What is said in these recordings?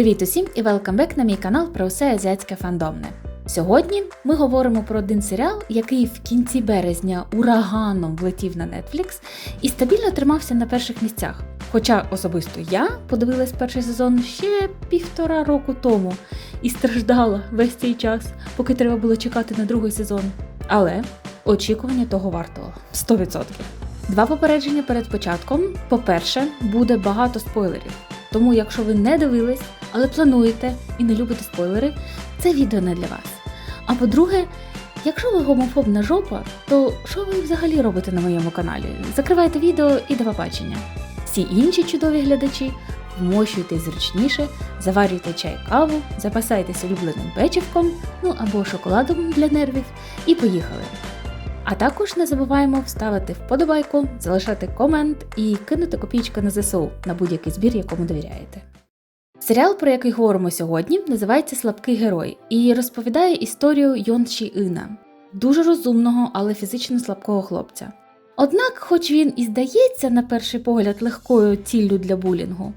Привіт усім і welcome back на мій канал про все азіатське фандомне. Сьогодні ми говоримо про один серіал, який в кінці березня ураганом влетів на Netflix і стабільно тримався на перших місцях. Хоча особисто я подивилась перший сезон ще півтора року тому і страждала весь цей час, поки треба було чекати на другий сезон. Але очікування того вартого 100%. Два попередження перед початком. По-перше, буде багато спойлерів. Тому, якщо ви не дивились, але плануєте і не любите спойлери, це відео не для вас. А по-друге, якщо ви гомофобна жопа, то що ви взагалі робите на моєму каналі? Закривайте відео і до побачення. Всі інші чудові глядачі вмощуйтесь зручніше, заварюйте чай каву, запасайтесь улюбленим печивком, ну або шоколадом для нервів, і поїхали. А також не забуваємо вставити вподобайку, залишати комент і кинути копійку на ЗСУ на будь-який збір, якому довіряєте. Серіал, про який говоримо сьогодні, називається Слабкий герой і розповідає історію Йон Чі Іна, дуже розумного, але фізично слабкого хлопця. Однак, хоч він і здається на перший погляд легкою ціллю для булінгу,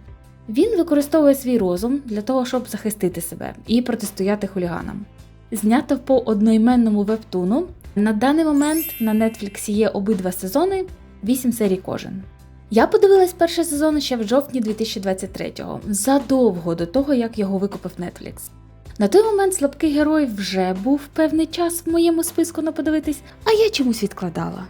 він використовує свій розум для того, щоб захистити себе і протистояти хуліганам. Знято по одноіменному вебтуну. На даний момент на Netflix є обидва сезони, 8 серій кожен. Я подивилась перший сезон ще в жовтні 2023-го, задовго до того, як його викупив Netflix. На той момент слабкий герой вже був певний час в моєму списку на подивитись, а я чомусь відкладала.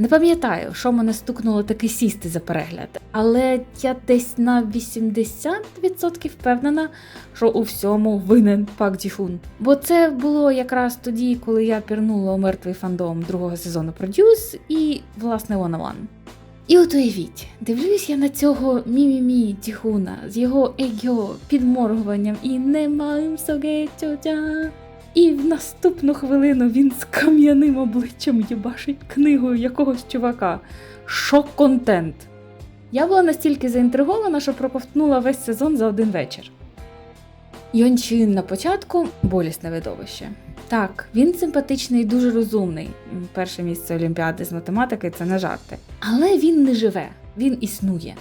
Не пам'ятаю, що мене стукнуло таки сісти за перегляд, але я десь на 80% впевнена, що у всьому винен Пак Діфун. Бо це було якраз тоді, коли я пірнула у мертвий фандом другого сезону Продюс і, власне, One One. І от уявіть, дивлюсь я на цього мімімі Тіхуна з його ейо підморгуванням і не маєм соге тьотя. І в наступну хвилину він з кам'яним обличчям їбашить книгою якогось чувака. Шок-контент. Я була настільки заінтригована, що проковтнула весь сезон за один вечір. Йончин на початку болісне видовище. Так, він симпатичний і дуже розумний. Перше місце Олімпіади з математики це не жарти. Але він не живе, він існує.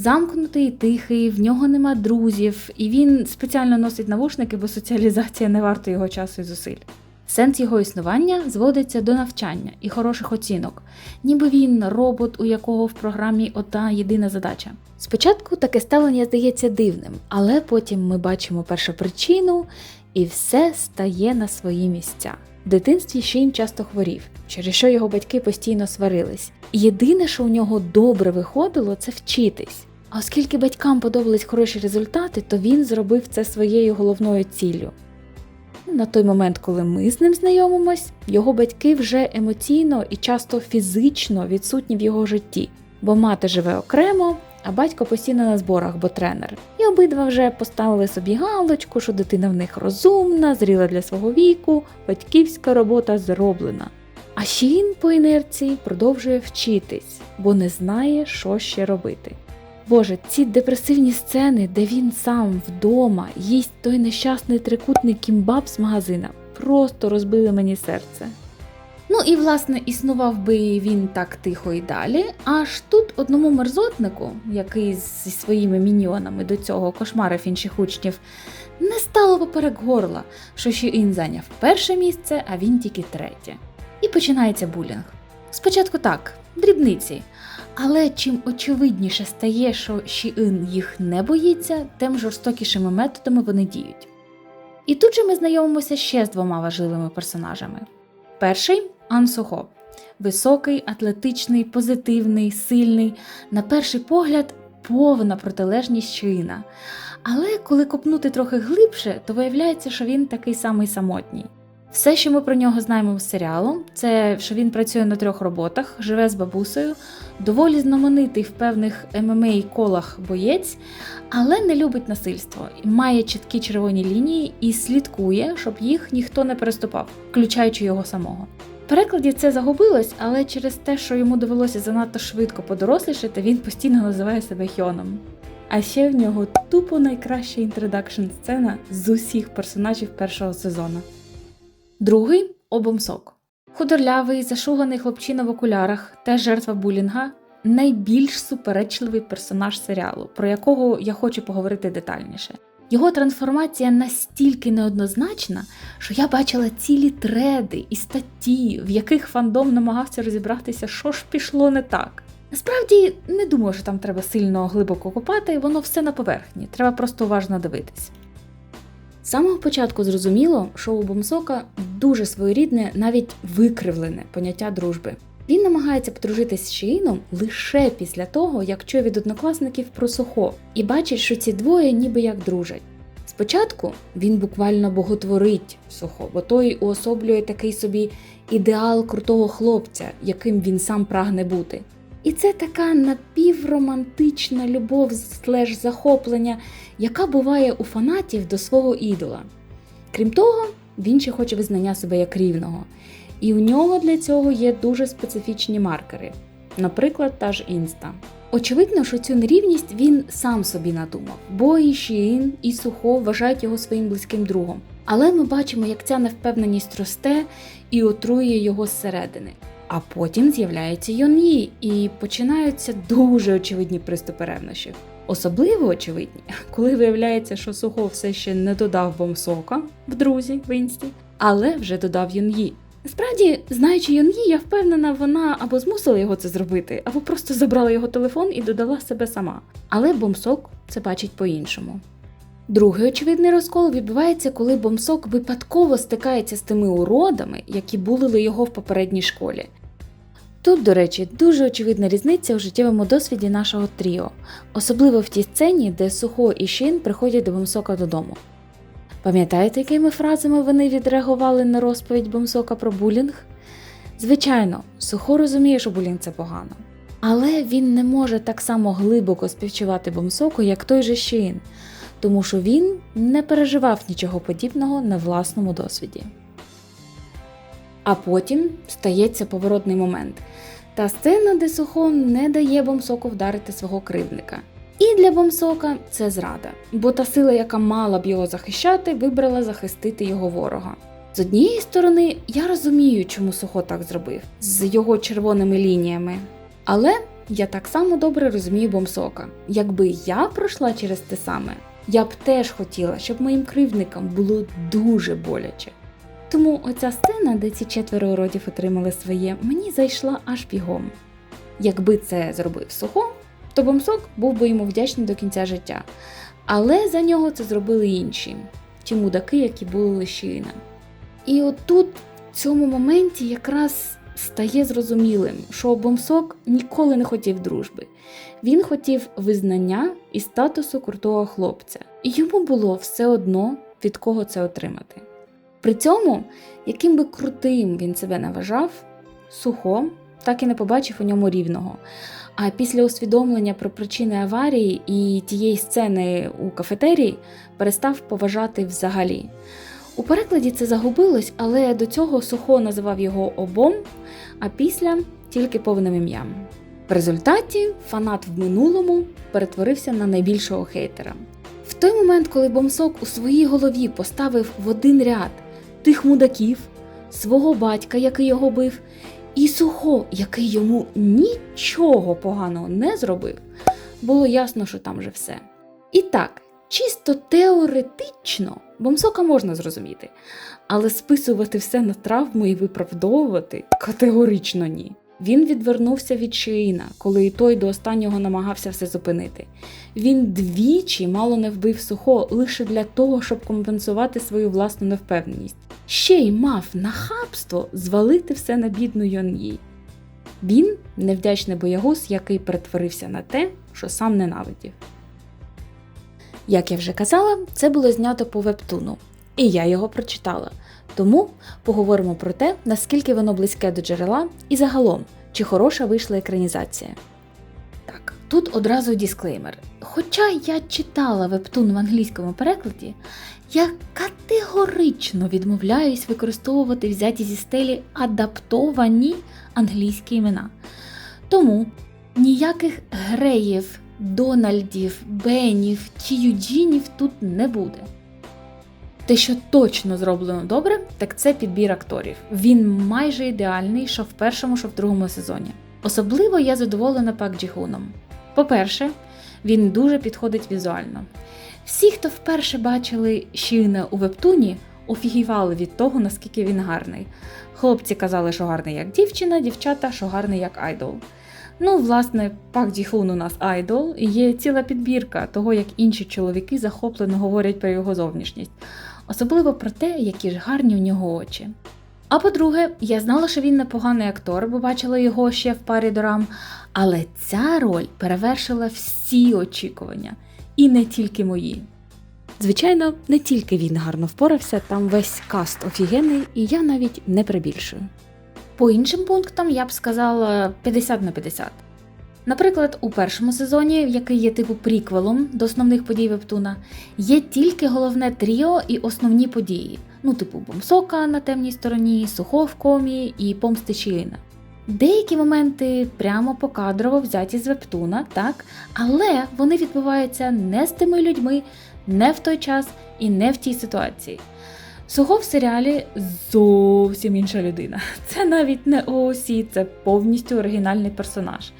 Замкнутий тихий, в нього нема друзів, і він спеціально носить навушники, бо соціалізація не варта його часу і зусиль. Сенс його існування зводиться до навчання і хороших оцінок, ніби він робот, у якого в програмі одна єдина задача. Спочатку таке ставлення здається дивним, але потім ми бачимо першу причину, і все стає на свої місця. В дитинстві Шін часто хворів, через що його батьки постійно сварились. Єдине, що у нього добре виходило, це вчитись. А оскільки батькам подобались хороші результати, то він зробив це своєю головною ціллю. На той момент, коли ми з ним знайомимось, його батьки вже емоційно і часто фізично відсутні в його житті, бо мати живе окремо, а батько постійно на зборах, бо тренер. І обидва вже поставили собі галочку, що дитина в них розумна, зріла для свого віку, батьківська робота зроблена. А Шін по інерції продовжує вчитись, бо не знає, що ще робити. Боже, ці депресивні сцени, де він сам вдома їсть той нещасний трикутний кімбаб з магазина, просто розбили мені серце. Ну і власне існував би він так тихо і далі. Аж тут одному мерзотнику, який зі своїми міньйонами до цього кошмарив інших учнів, не стало поперек горла, що Шіін зайняв перше місце, а він тільки третє. І починається булінг. Спочатку так, дрібниці. Але чим очевидніше стає, що Шіін їх не боїться, тим жорстокішими методами вони діють. І тут же ми знайомимося ще з двома важливими персонажами. Перший Ан Сухо. Високий, атлетичний, позитивний, сильний, на перший погляд, повна протилежність Шиїна. Але коли копнути трохи глибше, то виявляється, що він такий самий самотній. Все, що ми про нього знаємо з серіалу, це що він працює на трьох роботах, живе з бабусею, доволі знаменитий в певних ММА колах боєць, але не любить насильство, має чіткі червоні лінії і слідкує, щоб їх ніхто не переступав, включаючи його самого. В перекладі це загубилось, але через те, що йому довелося занадто швидко подорослішати, він постійно називає себе Хьоном. А ще в нього тупо найкраща інтродакшн сцена з усіх персонажів першого сезону. Другий обомсок. Худорлявий, зашуганий хлопчина в окулярах, теж жертва булінга, найбільш суперечливий персонаж серіалу, про якого я хочу поговорити детальніше. Його трансформація настільки неоднозначна, що я бачила цілі треди і статті, в яких фандом намагався розібратися, що ж пішло не так. Насправді не думаю, що там треба сильно глибоко копати, воно все на поверхні, треба просто уважно дивитись. З самого початку зрозуміло, що у Бомсока дуже своєрідне, навіть викривлене поняття дружби. Він намагається подружитись з Шиїном лише після того, як чує від однокласників про Сухо, і бачить, що ці двоє ніби як дружать. Спочатку він буквально боготворить Сухо, бо той уособлює такий собі ідеал крутого хлопця, яким він сам прагне бути. І це така напівромантична любов слеш захоплення, яка буває у фанатів до свого ідола. Крім того, він ще хоче визнання себе як рівного. І у нього для цього є дуже специфічні маркери, наприклад, та ж інста. Очевидно, що цю нерівність він сам собі надумав, бо і Шіїн, і Сухо вважають його своїм близьким другом. Але ми бачимо, як ця невпевненість росте і отрує його зсередини. А потім з'являється Йон'ї, і починаються дуже очевидні приступи ревнощів. Особливо очевидні, коли виявляється, що Сухо все ще не додав бомсока в друзі в інсті, але вже додав Йон'ї. Насправді, знаючи Йон'ї, я впевнена, вона або змусила його це зробити, або просто забрала його телефон і додала себе сама. Але бомсок це бачить по-іншому. Другий очевидний розкол відбувається, коли бомсок випадково стикається з тими уродами, які булили його в попередній школі. Тут, до речі, дуже очевидна різниця у життєвому досвіді нашого тріо, особливо в тій сцені, де Сухо і Шін приходять до Бомсока додому. Пам'ятаєте, якими фразами вони відреагували на розповідь Бомсока про булінг? Звичайно, Сухо розуміє, що булінг це погано. Але він не може так само глибоко співчувати Бомсоку, як той же Шін, тому що він не переживав нічого подібного на власному досвіді. А потім стається поворотний момент. Та сцена, де Сухо не дає Бомсоку вдарити свого кривдника. І для Бомсока це зрада, бо та сила, яка мала б його захищати, вибрала захистити його ворога. З однієї сторони, я розумію, чому Сухо так зробив з його червоними лініями. Але я так само добре розумію Бомсока. Якби я пройшла через те саме, я б теж хотіла, щоб моїм кривдникам було дуже боляче. Тому оця сцена, де ці четверо уродів отримали своє, мені зайшла аж бігом. Якби це зробив Сухо, то Бомсок був би йому вдячний до кінця життя. Але за нього це зробили інші, ті мудаки, які були лишіна. І отут, в цьому моменті, якраз стає зрозумілим, що Бомсок ніколи не хотів дружби. Він хотів визнання і статусу крутого хлопця, і йому було все одно від кого це отримати. При цьому, яким би крутим він себе не вважав, сухо так і не побачив у ньому рівного. А після усвідомлення про причини аварії і тієї сцени у кафетерії перестав поважати взагалі. У перекладі це загубилось, але до цього Сухо називав його обом, а після тільки повним ім'ям. В результаті фанат в минулому перетворився на найбільшого хейтера. В той момент, коли Бомсок у своїй голові поставив в один ряд тих мудаків, свого батька, який його бив, і Сухо, який йому нічого поганого не зробив, було ясно, що там же все. І так, чисто теоретично бомсока можна зрозуміти, але списувати все на травму і виправдовувати категорично ні. Він відвернувся від Шиїна, коли і той до останнього намагався все зупинити. Він двічі мало не вбив сухо лише для того, щоб компенсувати свою власну невпевненість. Ще й мав нахабство звалити все на бідну Йон'ї. Він невдячний боягуз, який перетворився на те, що сам ненавидів. Як я вже казала, це було знято по вебтуну, і я його прочитала. Тому поговоримо про те, наскільки воно близьке до джерела, і загалом, чи хороша вийшла екранізація. Так, тут одразу дисклеймер. Хоча я читала вебтун в англійському перекладі, я категорично відмовляюсь використовувати взяті зі стелі адаптовані англійські імена. Тому ніяких греїв, Дональдів, Бенів чи Юджінів тут не буде. Те, що точно зроблено добре, так це підбір акторів. Він майже ідеальний, що в першому, що в другому сезоні. Особливо я задоволена Пак Джіхуном. По-перше, він дуже підходить візуально. Всі, хто вперше бачили Шіна у вебтуні, офігівали від того, наскільки він гарний. Хлопці казали, що гарний як дівчина, дівчата, що гарний як айдол. Ну, власне, Пак Діхун у нас айдол, і є ціла підбірка того, як інші чоловіки захоплено говорять про його зовнішність, особливо про те, які ж гарні у нього очі. А по-друге, я знала, що він непоганий актор, бо бачила його ще в парі дорам, але ця роль перевершила всі очікування, і не тільки мої. Звичайно, не тільки він гарно впорався, там весь каст офігенний, і я навіть не прибільшую. По іншим пунктам я б сказала 50 на 50. Наприклад, у першому сезоні, який є типу приквелом до основних подій Вептуна, є тільки головне тріо і основні події, ну, типу Бомсока на темній стороні, Сухо в комі і помсти. Деякі моменти прямо покадрово взяті з Вептуна, так, але вони відбуваються не з тими людьми, не в той час і не в тій ситуації. Сухо в серіалі зовсім інша людина. Це навіть не ООСі, це повністю оригінальний персонаж.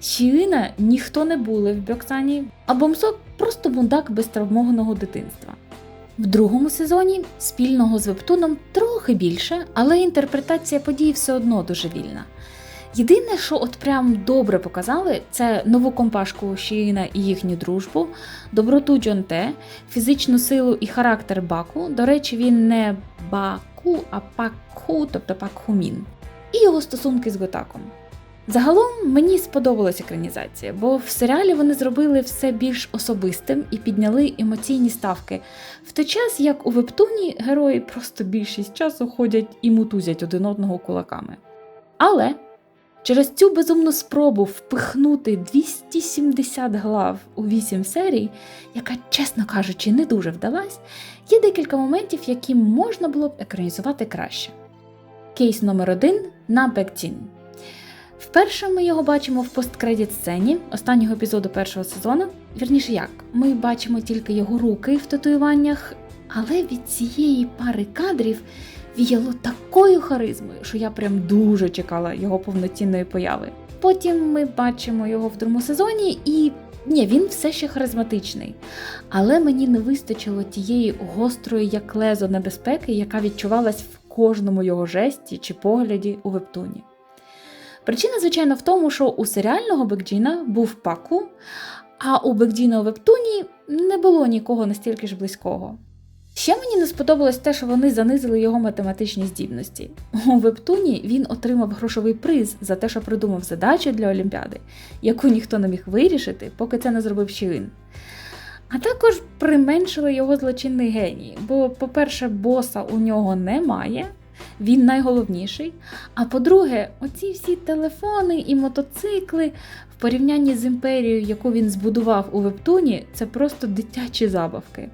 Щілина ніхто не були в Бьоксані, а Бомсок просто бундак без травмованого дитинства. В другому сезоні спільного з Вептуном трохи більше, але інтерпретація подій все одно дуже вільна. Єдине, що от прям добре показали, це нову компашку Шіїна і їхню дружбу, доброту Джонте, фізичну силу і характер Баку. До речі, він не Баку, а Пакху, тобто Пакхумін, і його стосунки з Готаком. Загалом мені сподобалася екранізація, бо в серіалі вони зробили все більш особистим і підняли емоційні ставки. В той час, як у вебтуні, герої просто більшість часу ходять і мутузять один одного кулаками. Але через цю безумну спробу впихнути 270 глав у 8 серій, яка, чесно кажучи, не дуже вдалась, є декілька моментів, які можна було б екранізувати краще. Кейс номер один на Бектін. Вперше ми його бачимо в посткредіт сцені останнього епізоду першого сезону. Вірніше як, ми бачимо тільки його руки в татуюваннях, але від цієї пари кадрів віяло такою харизмою, що я прям дуже чекала його повноцінної появи. Потім ми бачимо його в другому сезоні, і ні, він все ще харизматичний. Але мені не вистачило тієї гострої, як лезо небезпеки, яка відчувалась в кожному його жесті чи погляді у вебтуні. Причина, звичайно, в тому, що у серіального Бекджіна був паку, а у Бекджіна у Вебтуні не було нікого настільки ж близького. Ще мені не сподобалось те, що вони занизили його математичні здібності. У Вебтуні він отримав грошовий приз за те, що придумав задачу для Олімпіади, яку ніхто не міг вирішити, поки це не зробив Щілин. А також применшили його злочинний геній, бо, по-перше, боса у нього немає, він найголовніший. А по-друге, оці всі телефони і мотоцикли в порівнянні з імперією, яку він збудував у Вептуні, це просто дитячі забавки.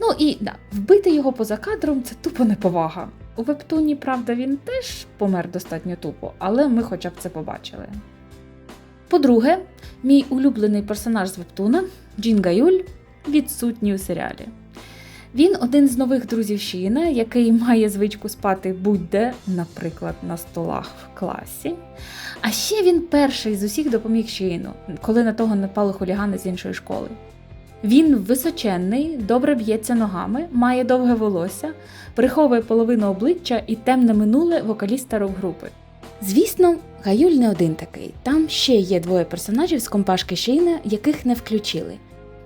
Ну і да, вбити його поза кадром це тупо неповага. У Вептуні, правда, він теж помер достатньо тупо, але ми хоча б це побачили. По-друге, мій улюблений персонаж з Вептуна Джін Гаюль відсутній у серіалі. Він один з нових друзів Шіна, який має звичку спати будь-де, наприклад, на столах в класі. А ще він перший з усіх допоміг Шіну, коли на того напали хулігани з іншої школи. Він височенний, добре б'ється ногами, має довге волосся, приховує половину обличчя і темне минуле вокаліста рок-групи. Звісно, Гаюль не один такий. Там ще є двоє персонажів з компашки Шейна, яких не включили.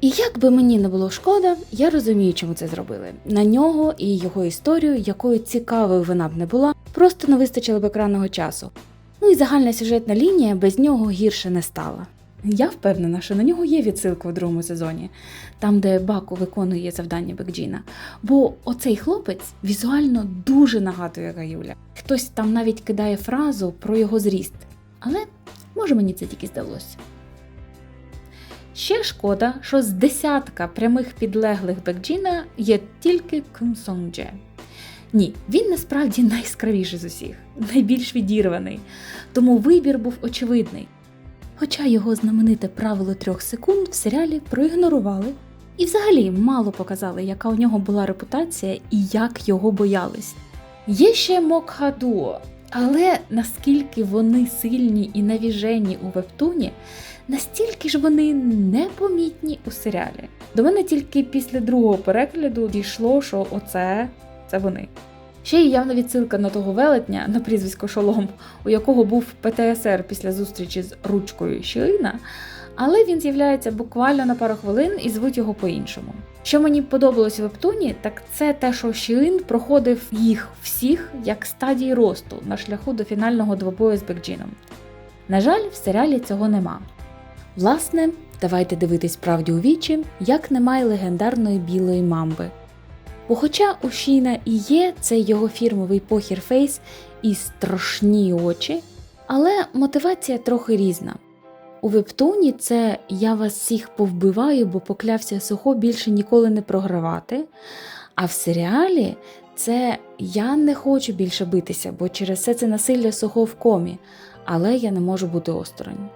І як би мені не було шкода, я розумію, чому це зробили. На нього і його історію, якою цікавою вона б не була, просто не вистачило б екранного часу. Ну і загальна сюжетна лінія без нього гірше не стала. Я впевнена, що на нього є відсилка у другому сезоні, там, де Баку виконує завдання Бекджіна. Бо оцей хлопець візуально дуже нагадує Гаюля. Хтось там навіть кидає фразу про його зріст. Але може мені це тільки здалося. Ще шкода, що з десятка прямих підлеглих Бекджіна є тільки Кун Сонгдже. Ні, він насправді найскравіший з усіх, найбільш відірваний, тому вибір був очевидний. Хоча його знамените правило трьох секунд в серіалі проігнорували і взагалі мало показали, яка у нього була репутація і як його боялись. Є ще Мокха Дуо, Але наскільки вони сильні і навіжені у вебтуні, настільки ж вони непомітні у серіалі. До мене тільки після другого перегляду дійшло, що оце це вони. Ще й явна відсилка на того велетня на прізвисько Шолом, у якого був ПТСР після зустрічі з ручкою Щілина, але він з'являється буквально на пару хвилин і звуть його по-іншому. Що мені подобалось в Вептуні, так це те, що Щілин проходив їх всіх як стадії росту на шляху до фінального двобою з Бекджіном. На жаль, в серіалі цього нема. Власне, давайте дивитись правді у вічі, як немає легендарної білої мамби. Бо хоча у Шіна і є цей його фірмовий похір-фейс і страшні очі, але мотивація трохи різна. У вебтуні це я вас всіх повбиваю, бо поклявся сухо більше ніколи не програвати. А в серіалі це я не хочу більше битися, бо через все це насилля сухо в комі, але я не можу бути осторонь.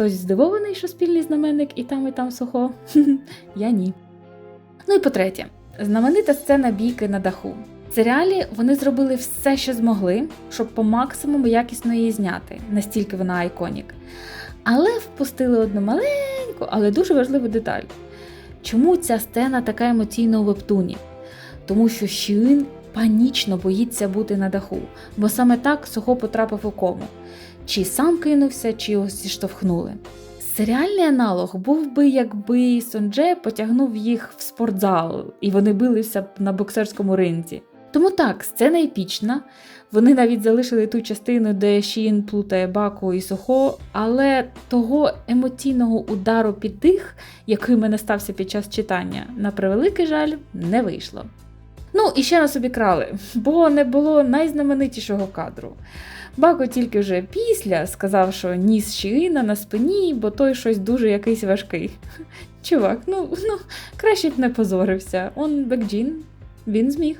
Хтось здивований, що спільний знаменник і там, і там сухо? Я ні. Ну і по-третє, знаменита сцена бійки на даху. В серіалі вони зробили все, що змогли, щоб по максимуму якісно її зняти, настільки вона айконік. Але впустили одну маленьку, але дуже важливу деталь. Чому ця сцена така емоційна у вебтуні? Тому що Шіїн панічно боїться бути на даху, бо саме так сухо потрапив у кому. Чи сам кинувся, чи його зіштовхнули. Серіальний аналог був би, якби Сонже потягнув їх в спортзал, і вони билися б на боксерському ринзі. Тому так, сцена епічна. Вони навіть залишили ту частину, де Шін плутає Баку і Сухо, але того емоційного удару під дих, який мене стався під час читання, на превеликий жаль, не вийшло. Ну і ще собі крали, бо не було найзнаменитішого кадру. Бако тільки вже після сказав, що ніс Шіїна на спині, бо той щось дуже якийсь важкий. Чувак, ну ну краще б не позорився. Он Бекджін, він зміг.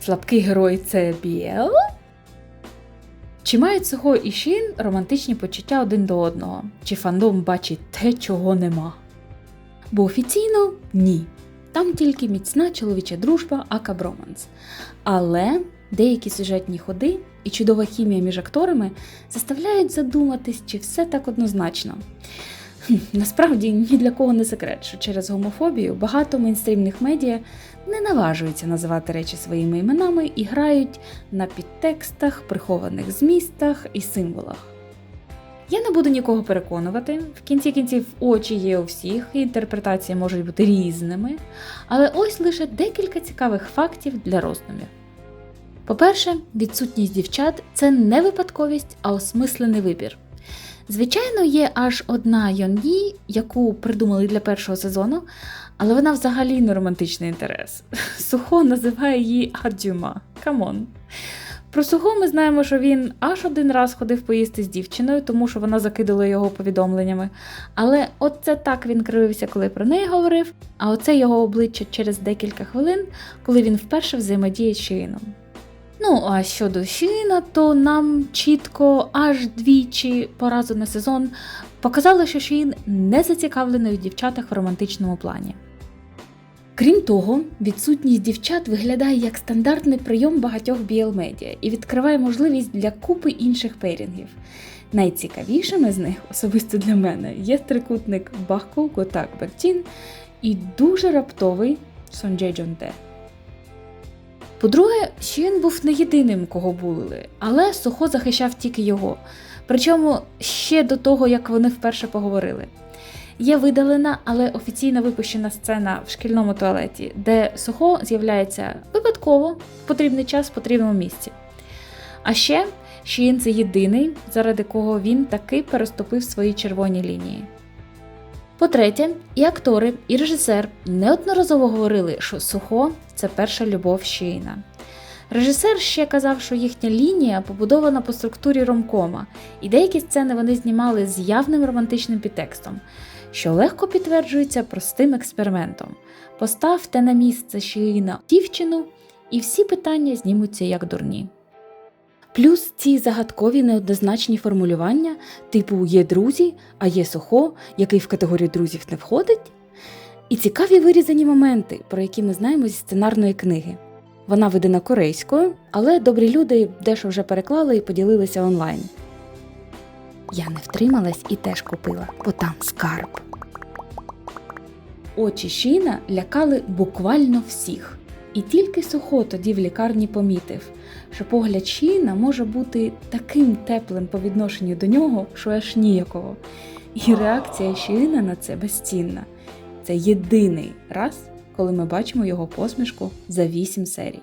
Слабкий герой це Біел? Чи мають Сухо і Шін романтичні почуття один до одного? Чи фандом бачить те, чого нема? Бо офіційно ні. Там тільки міцна чоловіча дружба, ака броманс. Але деякі сюжетні ходи і чудова хімія між акторами заставляють задуматись, чи все так однозначно. Насправді ні для кого не секрет, що через гомофобію багато мейнстрімних медіа не наважуються називати речі своїми іменами і грають на підтекстах, прихованих змістах і символах. Я не буду нікого переконувати, в кінці кінців очі є у всіх, і інтерпретації можуть бути різними, але ось лише декілька цікавих фактів для роздумів. По-перше, відсутність дівчат це не випадковість, а осмислений вибір. Звичайно, є аж одна Йонгі, яку придумали для першого сезону, але вона взагалі не романтичний інтерес. Сухо називає її Ардюма. Камон. Про Сухо ми знаємо, що він аж один раз ходив поїсти з дівчиною, тому що вона закидала його повідомленнями. Але от це так він кривився, коли про неї говорив, а оце його обличчя через декілька хвилин, коли він вперше взаємодіє з Шиїном. Ну, а щодо Шіна, то нам чітко аж двічі по разу на сезон показали, що Шін не зацікавлений у дівчатах в романтичному плані. Крім того, відсутність дівчат виглядає як стандартний прийом багатьох BL-медіа і відкриває можливість для купи інших пейрінгів. Найцікавішими з них, особисто для мене, є трикутник Бахку, Готак, Бертін і дуже раптовий Сонджей Джонте. По-друге, Шін був не єдиним, кого булили, але Сухо захищав тільки його. Причому ще до того, як вони вперше поговорили. Є видалена, але офіційно випущена сцена в шкільному туалеті, де Сухо з'являється випадково в потрібний час в потрібному місці. А ще Шін це єдиний, заради кого він таки переступив свої червоні лінії. По-третє, і актори, і режисер неодноразово говорили, що Сухо це перша любов Шіїна. Режисер ще казав, що їхня лінія побудована по структурі ромкома, і деякі сцени вони знімали з явним романтичним підтекстом, що легко підтверджується простим експериментом. Поставте на місце Шіїна дівчину, і всі питання знімуться як дурні. Плюс ці загадкові неоднозначні формулювання, типу є друзі, а є сухо, який в категорію друзів не входить. І цікаві вирізані моменти, про які ми знаємо зі сценарної книги. Вона видана корейською, але добрі люди дещо вже переклали і поділилися онлайн. Я не втрималась і теж купила, бо там скарб. Очі Шіна лякали буквально всіх. І тільки Сухо тоді в лікарні помітив, що погляд Шіна може бути таким теплим по відношенню до нього, що аж ніяково. І реакція Шіна на це безцінна. Це єдиний раз, коли ми бачимо його посмішку за 8 серій.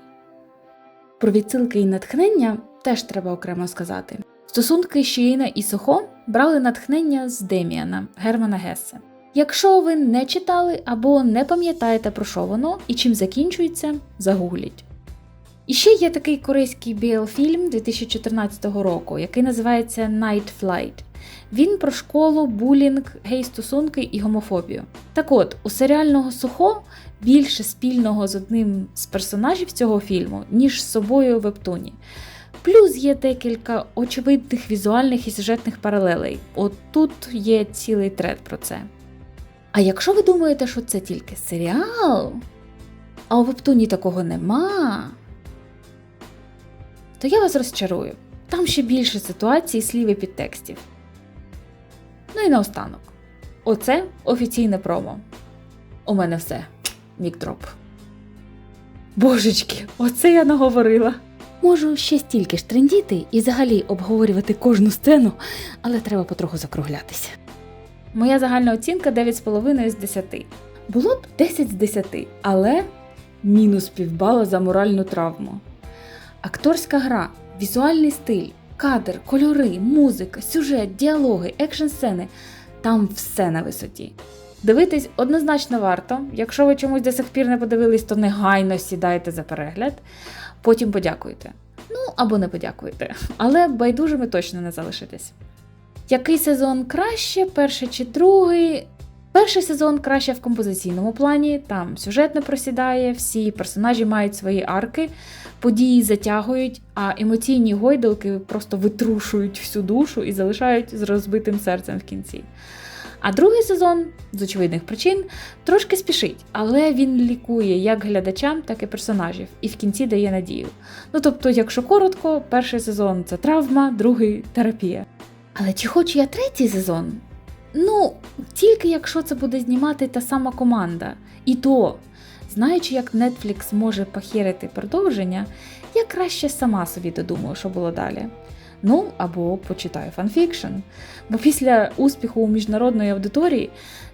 Про відсилки і натхнення теж треба окремо сказати. Стосунки Шіїна і Сухо брали натхнення з Деміана Германа Гессе. Якщо ви не читали або не пам'ятаєте про що воно і чим закінчується, загугліть. І ще є такий корейський BL-фільм 2014 року, який називається Night Flight. Він про школу, булінг, гей-стосунки і гомофобію. Так от, у серіального Сухо більше спільного з одним з персонажів цього фільму, ніж з собою в вебтуні. Плюс є декілька очевидних візуальних і сюжетних паралелей. От тут є цілий тред про це. А якщо ви думаєте, що це тільки серіал, а у вебтуні такого нема, то я вас розчарую. Там ще більше ситуацій, слів і підтекстів. Ну і наостанок. Оце офіційне промо. У мене все. Мікдроп. Божечки, оце я наговорила. Можу ще стільки ж трендіти і взагалі обговорювати кожну сцену, але треба потроху закруглятися. Моя загальна оцінка 9,5 з 10. Було б 10 з 10, але мінус півбала за моральну травму. Акторська гра, візуальний стиль, кадр, кольори, музика, сюжет, діалоги, екшн сцени там все на висоті. Дивитись однозначно варто. Якщо ви чомусь до сих пір не подивились, то негайно сідайте за перегляд, потім подякуйте. Ну або не подякуйте, але байдужими точно не залишитесь. Який сезон краще, перший чи другий? Перший сезон краще в композиційному плані, там сюжет не просідає, всі персонажі мають свої арки, події затягують, а емоційні гойдалки просто витрушують всю душу і залишають з розбитим серцем в кінці. А другий сезон, з очевидних причин, трошки спішить, але він лікує як глядачам, так і персонажів, і в кінці дає надію. Ну тобто, якщо коротко, перший сезон це травма, другий терапія. Але чи хочу я третій сезон? Ну, тільки якщо це буде знімати та сама команда. І то, знаючи, як Netflix може похерити продовження, я краще сама собі додумаю, що було далі. Ну, або почитаю фанфікшн. Бо після успіху у міжнародної аудиторії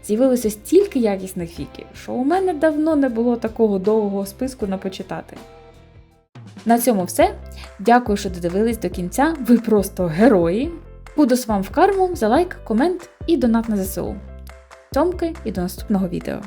з'явилося стільки якісних фіків, що у мене давно не було такого довгого списку на почитати. На цьому все. Дякую, що додивились до кінця. Ви просто герої. Буду з вам в карму за лайк, комент і донат на ЗСУ. Цьомки і до наступного відео.